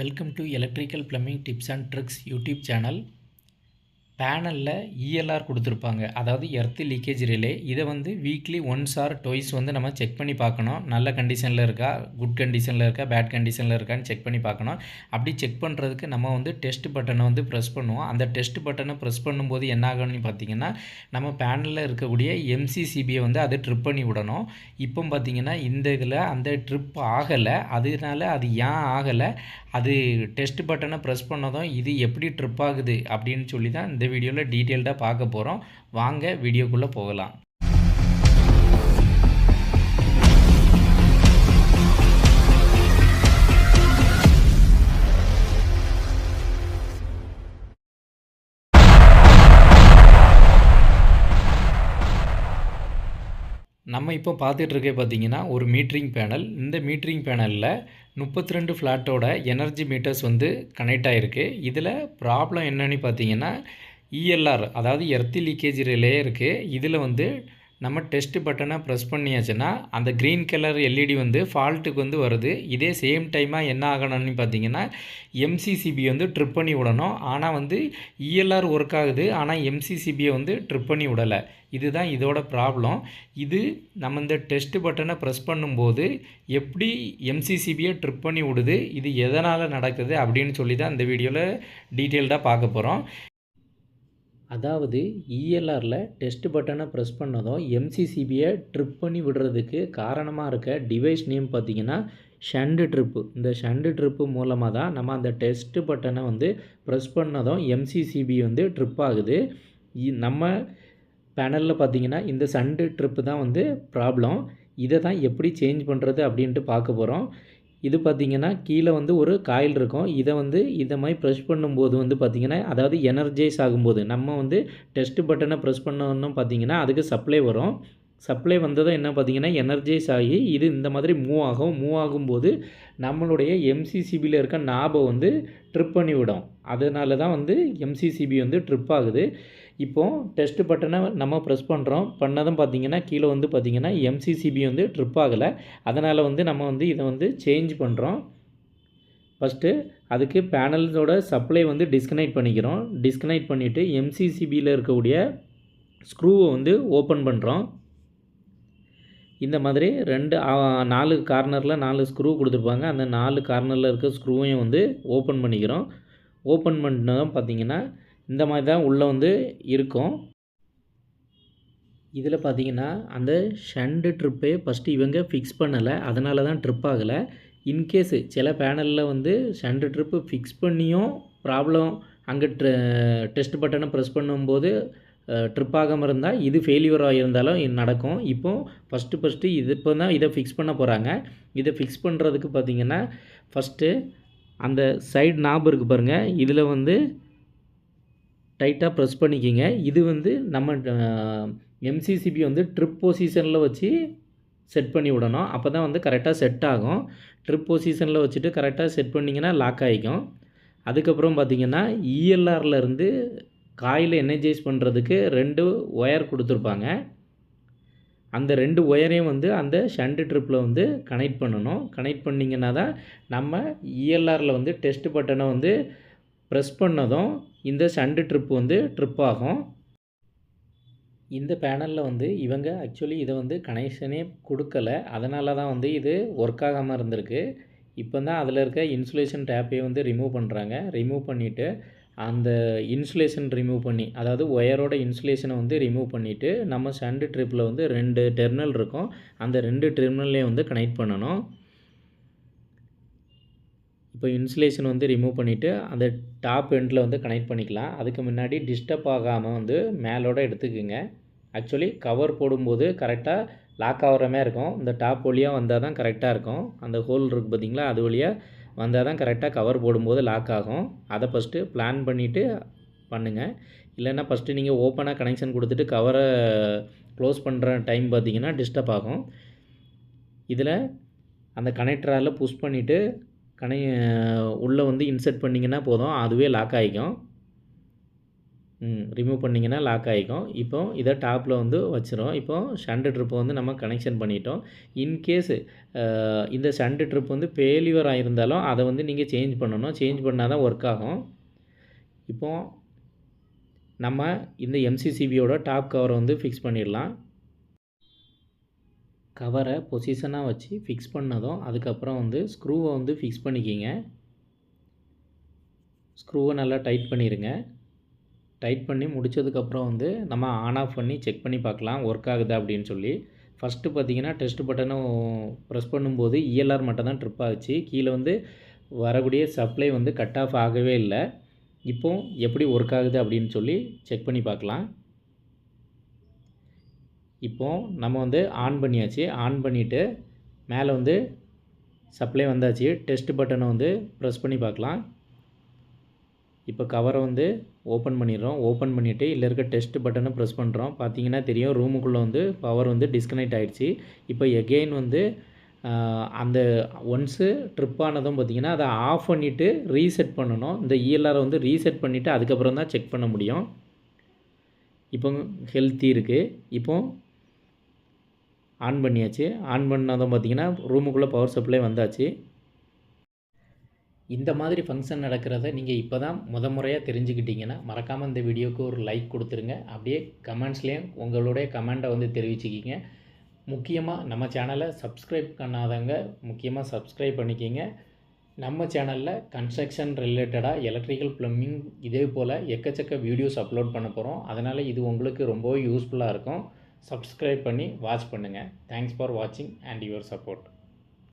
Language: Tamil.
Welcome to electrical plumbing tips and tricks YouTube channel பேனலில் இஎல்ஆர் கொடுத்துருப்பாங்க. அதாவது எர்த்து லீக்கேஜ் ரிலே இதை வந்து வீக்லி ஒன்ஸ் ஆர் டொய்ஸ் வந்து நம்ம செக் பண்ணி பார்க்கணும். நல்ல கண்டிஷனில் இருக்கா? குட் கண்டிஷனில் இருக்கா? பேட் கண்டிஷனில் இருக்கான்னு செக் பண்ணி பார்க்கணும். அப்படி செக் பண்ணுறதுக்கு நம்ம வந்து டெஸ்ட் பட்டனை வந்து ப்ரெஸ் பண்ணுவோம். அந்த டெஸ்ட் பட்டனை ப்ரெஸ் பண்ணும்போது என்ன ஆகும்னு பார்த்தீங்கன்னா நம்ம பேனலில் இருக்கக்கூடிய எம்சிசிபியை வந்து அதை ட்ரிப் பண்ணி விடணும். இப்போ பார்த்தீங்கன்னா இந்த இதில் அந்த ட்ரிப் ஆகலை. அதனால அது ஏன் ஆகலை? அது டெஸ்ட் பட்டனை ப்ரெஸ் பண்ணதும் இது எப்படி ட்ரிப் ஆகுது அப்படின்னு சொல்லி தான் இந்த வீடியோவில் டீட்டெயில்டாக பார்க்க போகிறோம் வாங்க வீடியோக்குள்ளே போகலாம். நம்ம இப்போ பார்த்துட்டு பார்த்தீங்கன்னா ஒரு மீட்டரிங் பேனல் இந்த மீட்டரிங் பேனலில் முப்பத்தி ரெண்டு ஃப்ளாட்டோட எனர்ஜி மீட்டர்ஸ் வந்து கனெக்ட் ஆகிருக்கு இதில் ப்ராப்ளம் என்னன்னு பார்த்தீங்கன்னா இஎல்ஆர் அதாவது எர்த்தி லீக்கேஜ் ரிலே இருக்குது இதில் வந்து நம்ம டெஸ்ட் பட்டனை ப்ரெஸ் பண்ணியாச்சுன்னா அந்த க்ரீன் கலர் எல்இடி வந்து ஃபால்ட்டுக்கு வந்து வருது. இதே சேம் டைமாக என்ன ஆகணும்னு பார்த்தீங்கன்னா எம்சிசிபி வந்து ட்ரிப் பண்ணி விடணும். ஆனால் வந்து இஎல்ஆர் ஒர்க் ஆகுது. ஆனால் எம்சிசிபியை வந்து ட்ரிப் பண்ணி விடலை. இதுதான் இதோட ப்ராப்ளம் இது நம்ம இந்த டெஸ்ட் பட்டனை ப்ரெஸ் பண்ணும்போது எப்படி எம்சிசிபியை ட்ரிப் பண்ணி விடுது? இது எதனால் நடக்குது? அப்படின்னு சொல்லி தான் இந்த வீடியோவில் டீட்டெயில்டாக பார்க்க போகிறோம் அதாவது இஎல்ஆரில் டெஸ்ட் பட்டனை ப்ரெஸ் பண்ணதும் எம்சிசிபியை ட்ரிப் பண்ணி விடுறதுக்கு காரணமாக இருக்க டிவைஸ் நேம் பார்த்திங்கன்னா ஷண்டு ட்ரிப்பு இந்த ஷண்டு ட்ரிப்பு மூலமாக தான் நம்ம அந்த டெஸ்ட் பட்டனை வந்து ப்ரெஸ் பண்ணதும் எம்சிசிபி வந்து ட்ரிப் ஆகுது. நம்ம பேனலில் பார்த்தீங்கன்னா இந்த சண்டு ட்ரிப்பு தான் வந்து ப்ராப்ளம் இதை தான் எப்படி சேஞ்ச் பண்ணுறது அப்படின்ட்டு பார்க்க போகிறோம் இது பார்த்திங்கன்னா கீழே வந்து ஒரு காயில் இருக்கும். இதை வந்து இதை மாதிரி ப்ரெஷ் பண்ணும்போது வந்து பார்த்திங்கன்னா அதாவது எனர்ஜைஸ் ஆகும்போது நம்ம வந்து டெஸ்ட் பட்டனை ப்ரெஸ் பண்ணணும் பார்த்திங்கன்னா அதுக்கு சப்ளை வரும். சப்ளை வந்ததும் என்ன பார்த்திங்கன்னா எனர்ஜைஸ் ஆகி இது இந்த மாதிரி மூவ் ஆகும். மூவ் ஆகும்போது நம்மளுடைய எம்சிசிபியில் இருக்க நாபை வந்து ட்ரிப் பண்ணி விடும். அதனால தான் வந்து எம்சிசிபி வந்து ட்ரிப் ஆகுது. இப்போது டெஸ்ட் பட்டனை நம்ம ப்ரெஸ் பண்ணுறோம் பண்ணதும் பார்த்திங்கன்னா கீழே வந்து பார்த்திங்கன்னா எம்சிசிபி வந்து ட்ரிப் ஆகலை. அதனால் வந்து நம்ம வந்து இதை வந்து சேஞ்ச் பண்ணுறோம் ஃபஸ்ட்டு அதுக்கு பேனல்ஸோட சப்ளை வந்து டிஸ்கனெக்ட் பண்ணிக்கிறோம். டிஸ்கனெக்ட் பண்ணிவிட்டு எம்சிசிபியில் இருக்கக்கூடிய ஸ்க்ரூவை வந்து ஓப்பன் பண்ணுறோம் இந்த மாதிரி ரெண்டு நாலு கார்னரில் நாலு ஸ்க்ரூ கொடுத்துருப்பாங்க. அந்த நாலு கார்னரில் இருக்க ஸ்க்ரூவையும் வந்து ஓப்பன் பண்ணிக்கிறோம். ஓப்பன் பண்ணதும் பார்த்திங்கன்னா இந்த மாதிரி தான் உள்ளே வந்து இருக்கும். இதில் பார்த்தீங்கன்னா அந்த ஷண்டு ட்ரிப்பே ஃபஸ்ட்டு இவங்க ஃபிக்ஸ் பண்ணலை. அதனால தான் ட்ரிப் ஆகலை. இன்கேஸு சில பேனலில் வந்து ஷண்டு ட்ரிப்பு ஃபிக்ஸ் பண்ணியும் ப்ராப்ளம் அங்கே டெஸ்ட் பட்டனை ப்ரெஸ் பண்ணும்போது ட்ரிப் ஆகாமல் இருந்தால் இது ஃபெயிலியர் இருந்தாலும் நடக்கும். இப்போது ஃபஸ்ட்டு ஃபஸ்ட்டு இது இப்போ தான் இதை ஃபிக்ஸ் பண்ண போகிறாங்க இதை ஃபிக்ஸ் பண்ணுறதுக்கு பார்த்திங்கன்னா ஃபஸ்ட்டு அந்த சைடு நாப் இருக்குது பாருங்கள் இதில் வந்து டைட்டாக ப்ரெஸ் பண்ணிக்கிங்க. இது வந்து நம்ம எம்சிசிபி வந்து ட்ரிப் பொசிஷனில் வச்சு செட் பண்ணி விடணும். அப்போ தான் வந்து கரெக்டாக செட் ஆகும். ட்ரிப் பொசிஷனில் வச்சுட்டு கரெக்டாக செட் பண்ணிங்கன்னா லாக் ஆகிக்கும் அதுக்கப்புறம் பார்த்திங்கன்னா இஎல்ஆர்லேருந்து காயில் எனர்ஜைஸ் பண்ணுறதுக்கு ரெண்டு ஒயர் கொடுத்துருப்பாங்க. அந்த ரெண்டு ஒயரையும் வந்து அந்த ஷண்டு ட்ரிப்பில் வந்து கனெக்ட் பண்ணணும். கனெக்ட் பண்ணிங்கன்னா தான் நம்ம இஎல்ஆரில் வந்து டெஸ்ட் பட்டனை வந்து ப்ரெஸ் பண்ணதும் இந்த சண்டு ட்ரிப் வந்து ட்ரிப் ஆகும். இந்த பேனலில் வந்து இவங்க ஆக்சுவலி இதை வந்து கனெக்ஷனே கொடுக்கல. அதனால தான் வந்து இது ஒர்க் ஆகாமல் இருந்திருக்கு. இப்போ தான் அதில் இருக்க இன்சுலேஷன் டேப்பையும் வந்து ரிமூவ் பண்ணுறாங்க ரிமூவ் பண்ணிவிட்டு அந்த இன்சுலேஷன் ரிமூவ் பண்ணி அதாவது ஒயரோட இன்சுலேஷனை வந்து ரிமூவ் பண்ணிவிட்டு நம்ம சண்டு ட்ரிப்பில் வந்து ரெண்டு டெர்மினல் இருக்கும். அந்த ரெண்டு டெர்மினல்லையும் வந்து கனெக்ட் பண்ணணும். இப்போ இன்சுலேஷன் வந்து ரிமூவ் பண்ணிவிட்டு அந்த டாப் எண்டில் வந்து கனெக்ட் பண்ணிக்கலாம். அதுக்கு முன்னாடி டிஸ்டர்ப் ஆகாமல் வந்து மேலோட எடுத்துக்கோங்க. ஆக்சுவலி கவர் போடும்போது கரெக்டாக லாக் ஆகிற மாதிரி இருக்கும். இந்த டாப் வழியாக வந்தால் தான் கரெக்டாக இருக்கும். அந்த ஹோல் இருக்குது பார்த்திங்களா? அது வழியாக வந்தால் தான் கரெக்டாக கவர் போடும்போது லாக் ஆகும். அதை ஃபஸ்ட்டு பிளான் பண்ணிவிட்டு பண்ணுங்கள் இல்லைன்னா ஃபஸ்ட்டு நீங்கள் ஓப்பனாக கனெக்ஷன் கொடுத்துட்டு கவரை க்ளோஸ் பண்ணுற டைம் பார்த்திங்கன்னா டிஸ்டர்ப் ஆகும். இதில் அந்த கனெக்டரால் புஷ் பண்ணிவிட்டு கனை உள்ளே வந்து இன்சர்ட் பண்ணிங்கன்னா போதும். அதுவே லாக் ஆகிக்கும். ரிமூவ் பண்ணிங்கன்னா லாக் ஆகிக்கும் இப்போ இதை டாப்பில் வந்து வச்சிரும். இப்போ ஷண்டு ட்ரிப்பை வந்து நம்ம கனெக்ஷன் பண்ணிட்டோம். இன்கேஸ் இந்த ஷண்டு ட்ரிப் வந்து ஃபெயிலியர் ஆகிருந்தாலும் அதை வந்து நீங்கள் சேஞ்ச் பண்ணணும். சேஞ்ச் பண்ணால் தான் ஒர்க் ஆகும். இப்போ நம்ம இந்த எம்சிசிபியோட டாப் கவரை வந்து ஃபிக்ஸ் பண்ணிடலாம். கவரை பொசிஷனாக வச்சு ஃபிக்ஸ் பண்ணதும் அதுக்கப்புறம் வந்து ஸ்க்ரூவை வந்து ஃபிக்ஸ் பண்ணிக்கிங்க. ஸ்க்ரூவை நல்லா டைட் பண்ணிடுங்க டைட் பண்ணி முடித்ததுக்கப்புறம் வந்து நம்ம ஆன் ஆஃப் பண்ணி செக் பண்ணி பார்க்கலாம் ஒர்க் ஆகுது அப்படின்னு சொல்லி. ஃபஸ்ட்டு பார்த்தீங்கன்னா டெஸ்ட் பட்டனும் ப்ரெஸ் பண்ணும்போது இஎல்ஆர் மட்டும் தான் ட்ரிப் ஆச்சு. கீழே வந்து வரக்கூடிய சப்ளை வந்து கட் ஆஃப் ஆகவே இல்லை. இப்போ எப்படி ஒர்க் ஆகுது அப்படின்னு சொல்லி செக் பண்ணி பார்க்கலாம். இப்போது நம்ம வந்து ஆன் பண்ணியாச்சு. ஆன் பண்ணிவிட்டு மேலே வந்து சப்ளை வந்தாச்சு. டெஸ்ட் பட்டனை வந்து ப்ரெஸ் பண்ணி பார்க்கலாம். இப்போ கவரை வந்து ஓப்பன் பண்ணிடுறோம். ஓப்பன் பண்ணிவிட்டு இல்லை இருக்க டெஸ்ட் பட்டனை ப்ரெஸ் பண்ணுறோம் பார்த்தீங்கன்னா தெரியும் ரூமுக்குள்ளே வந்து பவர் வந்து டிஸ்கனெக்ட் ஆகிடுச்சு இப்போ எகெயின் வந்து அந்த ஒன்ஸு ட்ரிப் ஆனதும் பார்த்திங்கன்னா அதை ஆஃப் பண்ணிவிட்டு ரீசெட் பண்ணணும். இந்த இஎல்ஆரை வந்து ரீசெட் பண்ணிவிட்டு அதுக்கப்புறம் தான் செக் பண்ண முடியும். இப்போ ஹெல்த்தி இருக்குது இப்போ ஆன் பண்ணியாச்சு. ஆன் பண்ணதும் பார்த்திங்கன்னா ரூமுக்குள்ளே பவர் சப்ளை வந்தாச்சு. இந்த மாதிரி ஃபங்க்ஷன் நடக்கிறத நீங்கள் இப்போ தான் முத முறையாக தெரிஞ்சுக்கிட்டீங்கன்னா மறக்காமல் இந்த வீடியோவுக்கு ஒரு லைக் கொடுத்துருங்க. அப்படியே கமெண்ட்ஸ்லேயும் உங்களுடைய கமெண்ட்டை வந்து தெரிவிச்சுக்கிங்க. முக்கியமாக நம்ம சேனலை சப்ஸ்கிரைப் பண்ணாதவங்க முக்கியமாக சப்ஸ்கிரைப் பண்ணிக்கிங்க. நம்ம சேனலில் கன்ஸ்ட்ரக்ஷன் ரிலேட்டடாக எலக்ட்ரிக்கல் ப்ளம்பிங் இதே போல் எக்கச்சக்க வீடியோஸ் அப்லோட் பண்ண போகிறோம் அதனால் இது உங்களுக்கு ரொம்ப யூஸ்ஃபுல்லாக இருக்கும். சப்ஸ்கிரைப் பண்ணி வாட்ச் பண்ணுங்கள் தேங்க்ஸ் ஃபார் வாட்சிங் அண்ட் யுவர் சப்போர்ட்